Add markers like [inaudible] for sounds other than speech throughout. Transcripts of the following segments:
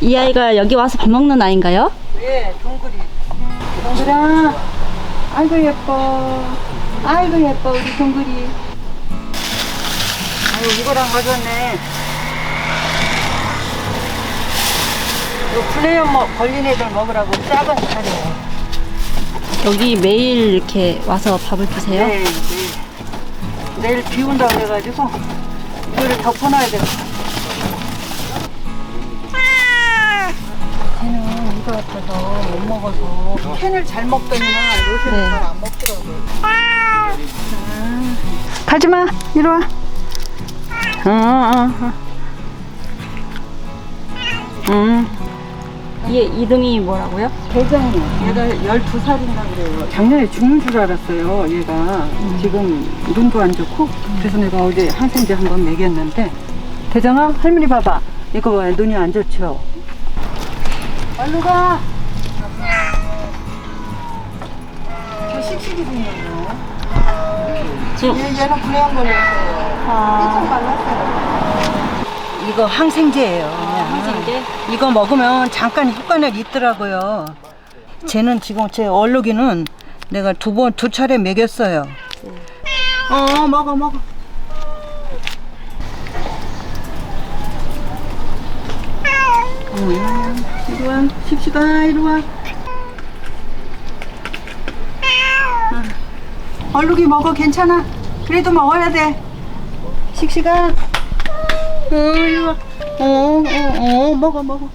이 아이가 여기 와서 밥 먹는 아이인가요? 예, 동그리. 동그라. 아이고 예뻐. 아이고 예뻐 우리 동그리. 아유 이거랑 가져왔네. 이거 플레이어 먹 걸린 애들 먹으라고 작은 차례. 여기 매일 이렇게 와서 밥을 드세요? 내일 내일 내일 비 온다 그래가지고 이거를 덮어놔야 돼. 걔 는 이거 같아서 못 먹어서 캔을 잘 먹더니만 요새는 네. 잘 안 먹더라고. 가지 마 이리 와. 어, 어, 어. 응. 얘 이름이 뭐라고요? 대장이요. 얘가 12살인가 그래요. 작년에 죽는 줄 알았어요, 얘가. 지금 눈도 안 좋고. 그래서 내가 어제 항생제 한 번 먹였는데. 대장아, 할머니 봐봐. 이거 봐, 눈이 안 좋죠? 얼른 가! 저 씩씩이 생겼네. 지금 얘, 얘는 불량 걸렸어요. 아, 좀 말랐어요. 이거 항생제예요. 항생제? 이거 먹으면 잠깐 효과는 있더라고요. 쟤는 지금 제 얼룩이는 내가 두 번 두 차례 먹였어요. 어 먹어 먹어. 음, 이리 와, 씩씩아, 이리 와. 어. 얼룩이 먹어, 괜찮아. 그래도 먹어야 돼. 씩씩아. 어, 이리 와. 어, 어, 어, 먹어, 먹어.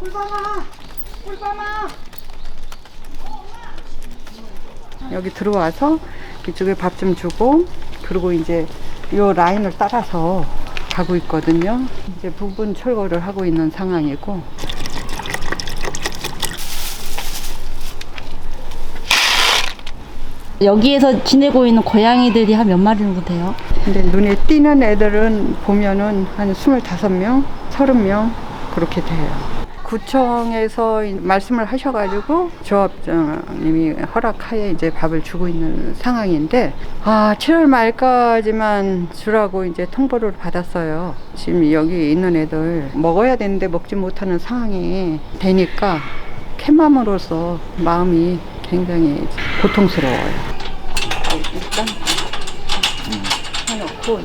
꿀밤아! 꿀밤아! 여기 들어와서 이쪽에 밥 좀 주고 그리고 이제 요 라인을 따라서 가고 있거든요. 이제 부분 철거를 하고 있는 상황이고 여기에서 지내고 있는 고양이들이 한 몇 마리 정도 돼요? 근데 눈에 띄는 애들은 보면은 한 25명, 30명 그렇게 돼요. 구청에서 이- 말씀을 하셔가지고 조합장님이 허락하에 이제 밥을 주고 있는 상황인데 아 7월 말까지만 주라고 이제 통보를 받았어요. 지금 여기 있는 애들 먹어야 되는데 먹지 못하는 상황이 되니까 캣맘으로서 마음이 굉장히 고통스러워요. 일단 해놓고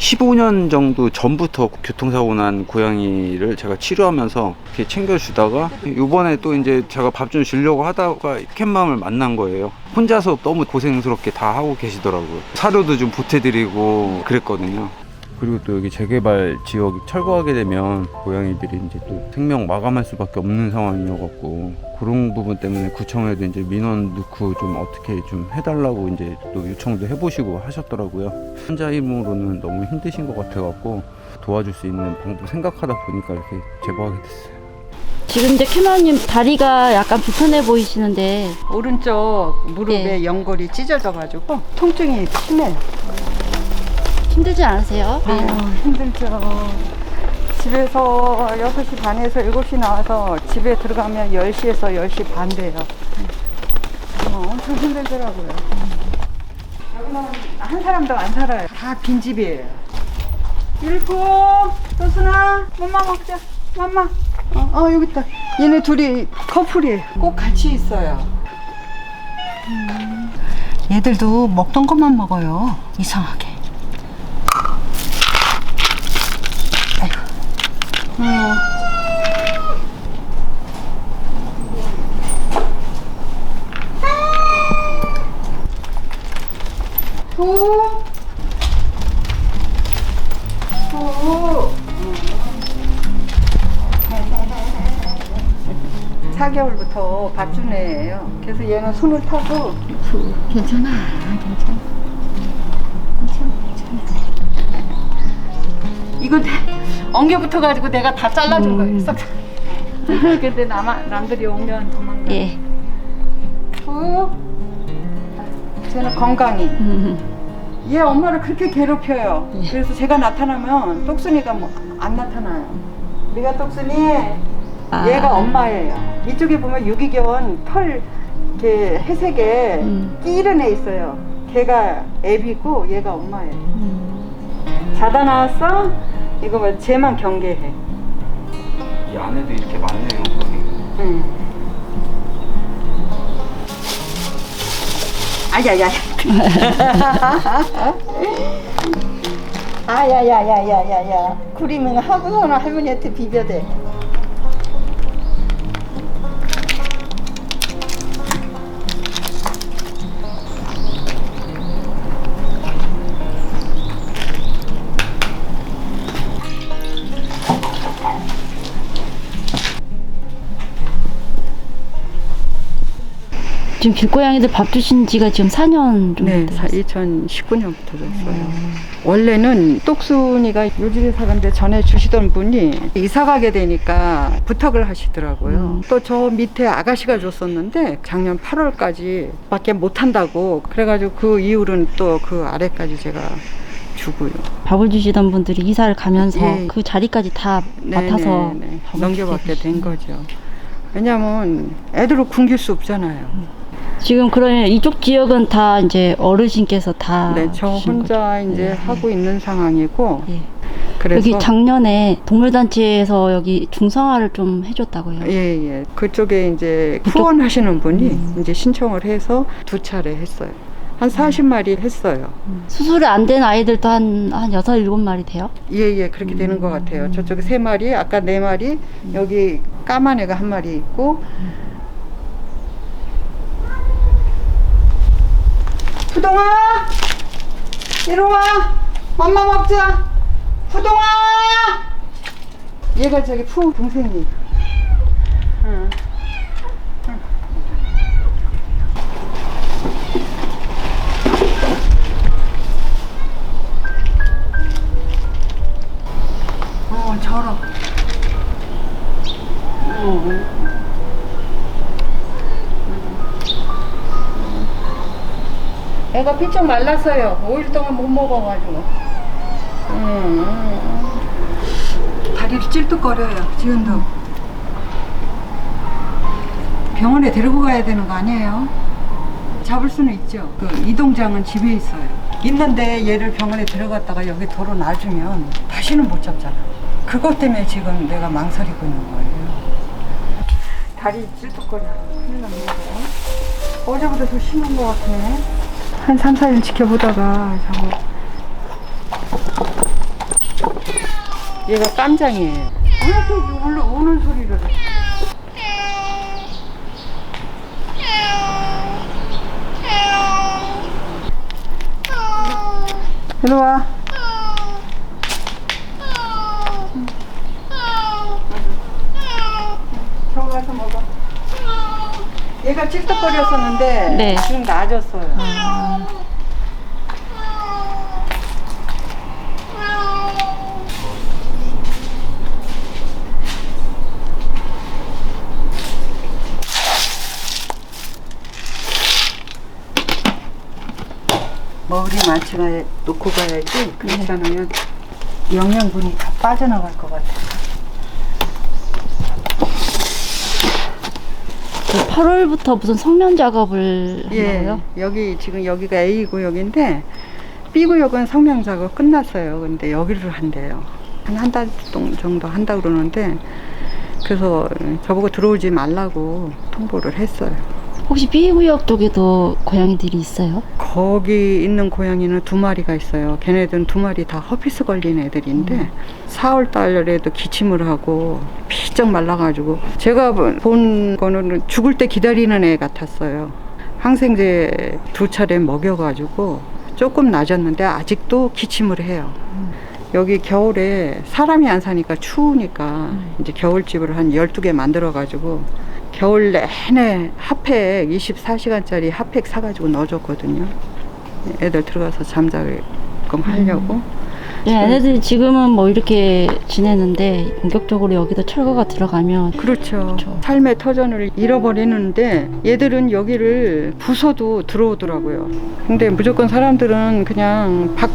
15년 정도 전부터 교통사고 난 고양이를 제가 치료하면서 이렇게 챙겨주다가 이번에 또 이제 제가 밥 좀 주려고 하다가 캣맘을 만난 거예요. 혼자서 너무 고생스럽게 다 하고 계시더라고요. 사료도 좀 보태드리고 그랬거든요. 그리고 또 여기 재개발 지역 철거하게 되면 고양이들이 이제 또 생명 마감할 수밖에 없는 상황이어갖고 그런 부분 때문에 구청에도 이제 민원 넣고 좀 어떻게 좀 해달라고 이제 또 요청도 해보시고 하셨더라고요. 혼자 힘으로는 너무 힘드신 것 같아갖고 도와줄 수 있는 방법 생각하다 보니까 이렇게 제보하게 됐어요. 지금 이제 캐마님 다리가 약간 불편해 보이시는데 오른쪽 무릎에 예. 연골이 찢어져가지고 통증이 심해요. 힘들지 않으세요? 아유, 힘들죠. 집에서 6시 반에서 7시 나와서 집에 들어가면 10시에서 10시 반 돼요. 어, 엄청 힘들더라고요. 여기는 한 사람도 안 살아요. 다 빈집이에요. 일곱, 또순아, 맘마 먹자. 맘마. 어, 어, 여기 있다. 얘네 둘이 커플이에요. 꼭 같이 있어요. 음. 얘들도 먹던 것만 먹어요. 이상하게. 아이고. 어. 소. 소. 4개월부터 밥 주는 애예요. 그래서 얘는 손을 타고 괜찮아, 괜찮아. 이거 다 엉겨 붙어가지고 내가 다 잘라준 거예요. 싹. [laughs] 근데 남 남들이 오면 도망가. 예. 후. 쟤는 건강히. 얘 엄마를 그렇게 괴롭혀요. 그래서 제가 나타나면 똑순이가 뭐 안 나타나요. 우리가 똑순이 아. 얘가 엄마예요. 이쪽에 보면 유기견 털 이렇게 회색에 음. 끼는 애 있어요. 걔가 애비고 얘가 엄마예요. 음. 자다 나왔어? 이거 뭐 쟤만 경계해. 이 안에도 이렇게 많네요. 거기. 응. 아야야. [laughs] 아야야야야야야. 그림은 하고서는 할머니한테 비벼대. 지금 길고양이들 밥 주신 지가 지금 4년 정도 네, 됐어요. 2019년부터 줬어요. 원래는 똑순이가 요 집에 사는데 전에 주시던 분이 이사 가게 되니까 부탁을 하시더라고요. 음. 또저 밑에 아가씨가 줬었는데 작년 8월까지 밖에 못 한다고 그래가지고 그 이후로는 또 그 아래까지 제가 주고요. 밥을 주시던 분들이 이사를 가면서 예. 그 자리까지 다 네, 맡아서 네, 네. 밥을 넘겨받게 주게 된 거죠. 왜냐면 애들을 굶길 수 없잖아요. 지금 그러면 이쪽 지역은 다 이제 어르신께서 다 네, 저 주신 혼자 거죠? 이제 네. 하고 있는 상황이고 예. 그래서 여기 작년에 동물단체에서 여기 중성화를 좀 해줬다고요. 예, 예. 그쪽에 이제 그쪽- 후원하시는 분이 음. 이제 신청을 해서 두 차례 했어요. 한 40마리 했어요. 수술이 안 된 아이들도 한, 한 여섯, 일곱 마리 돼요? 예, 예. 그렇게 되는 것 같아요. 저쪽에 세 마리, 아까 네 마리, 여기 까만 애가 한 마리 있고. 푸동아! 이리 와! 맘마 먹자! 푸동아! 얘가 저기 푸 동생이. 응. 애가 피쩍 말랐어요. 5일 동안 못 먹어가지고. 음. 다리를 찔뚝거려요, 지금도. 병원에 데리고 가야 되는 거 아니에요? 잡을 수는 있죠. 그 이동장은 집에 있어요. 있는데 얘를 병원에 데려갔다가 여기 도로 놔주면 다시는 못 잡잖아. 그것 때문에 지금 내가 망설이고 있는 거예요. 다리 찔뚝거려. 큰일 났네. 어제보다 더 심한 것 같아. 한 3, 4일 지켜보다가 저거. 얘가 깜장이에요. 왜 이렇게 울려, 우는 소리를 해? 이리 와. 저거 가서 먹어. 얘가 찔떡거렸었는데 네. 지금 나아졌어요. 먹으리 많지 가 놓고 가야지. 그렇지 않으면 영양분이 다 빠져나갈 것 같아. 8월부터 무슨 성면 작업을 예, 한다고요? 여기 지금 여기가 A 구역인데 B 구역은 성명 작업 끝났어요. 근데 여기를 한대요. 한 한 달 정도 한다 그러는데 그래서 저보고 들어오지 말라고 통보를 했어요. 혹시 B구역 쪽에도 고양이들이 있어요? 거기 있는 고양이는 두 마리가 있어요. 걔네들은 두 마리 다 허피스 걸린 애들인데 4월 달에도 기침을 하고 피쩍 말라가지고 제가 본 거는 죽을 때 기다리는 애 같았어요. 항생제 두 차례 먹여가지고 조금 낮았는데 아직도 기침을 해요. 여기 겨울에 사람이 안 사니까 추우니까 이제 겨울집을 한 12개 만들어가지고 겨울 내내 핫팩 24시간짜리 핫팩 사가지고 넣어줬거든요. 애들 들어가서 잠자게끔 하려고. 네, 얘네들이 지금은 뭐 이렇게 지내는데 본격적으로 여기도 철거가 들어가면 그렇죠. 그렇죠. 삶의 터전을 잃어버리는데 얘들은 여기를 부숴도 들어오더라고요. 근데 무조건 사람들은 그냥 밖,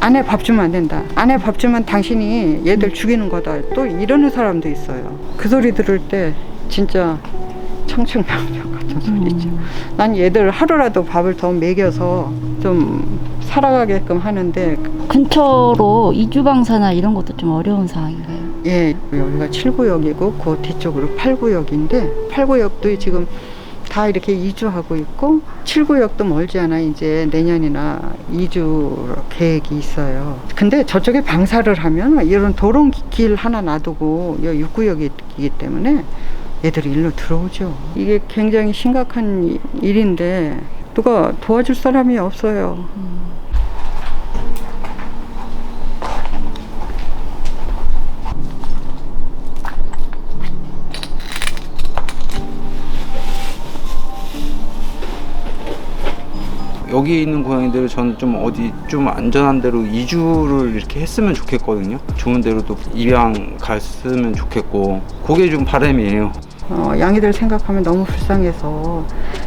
안에 밥 주면 안 된다. 안에 밥 주면 당신이 얘들 죽이는 거다. 또 이러는 사람도 있어요. 그 소리 들을 때 진짜 청춘병력 같은 소리죠. 난 얘들 하루라도 밥을 더 먹여서 좀 살아가게끔 하는데 근처로 이주방사나 이런 것도 좀 어려운 상황인가요? 예, 여기가 7구역이고 그 뒤쪽으로 8구역인데 8구역도 지금 다 이렇게 이주하고 있고 7구역도 멀지 않아 이제 내년이나 이주 계획이 있어요. 근데 저쪽에 방사를 하면 이런 도롱길 하나 놔두고 여 6구역이기 때문에 애들이 일로 들어오죠. 이게 굉장히 심각한 이- 일인데 누가 도와줄 사람이 없어요. 여기 있는 고양이들을 저는 좀 어디 좀 안전한 데로 이주를 이렇게 했으면 좋겠거든요. 좋은 데로도 입양 갔으면 좋겠고 그게 좀 바람이에요. 어, 양이들 생각하면 너무 불쌍해서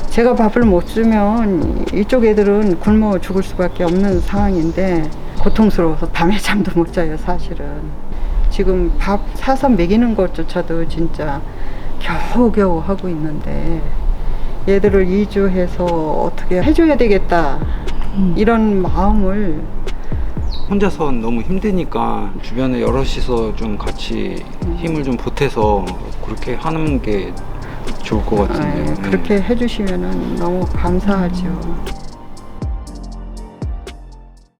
제가 밥을 못 주면 이쪽 애들은 굶어 죽을 수밖에 없는 상황인데 고통스러워서 밤에 [laughs] 잠도 못 자요 사실은. 지금 밥 사서 먹이는 것조차도 진짜 겨우겨우 하고 있는데 얘들을 이주해서 어떻게 해줘야 되겠다 이런 마음을 혼자서 너무 힘드니까 주변에 여럿이서 좀 같이 힘을 좀 보태서 그렇게 하는 게 좋을 것 같은데요. 아, 네. 그렇게 해주시면 너무 감사하죠.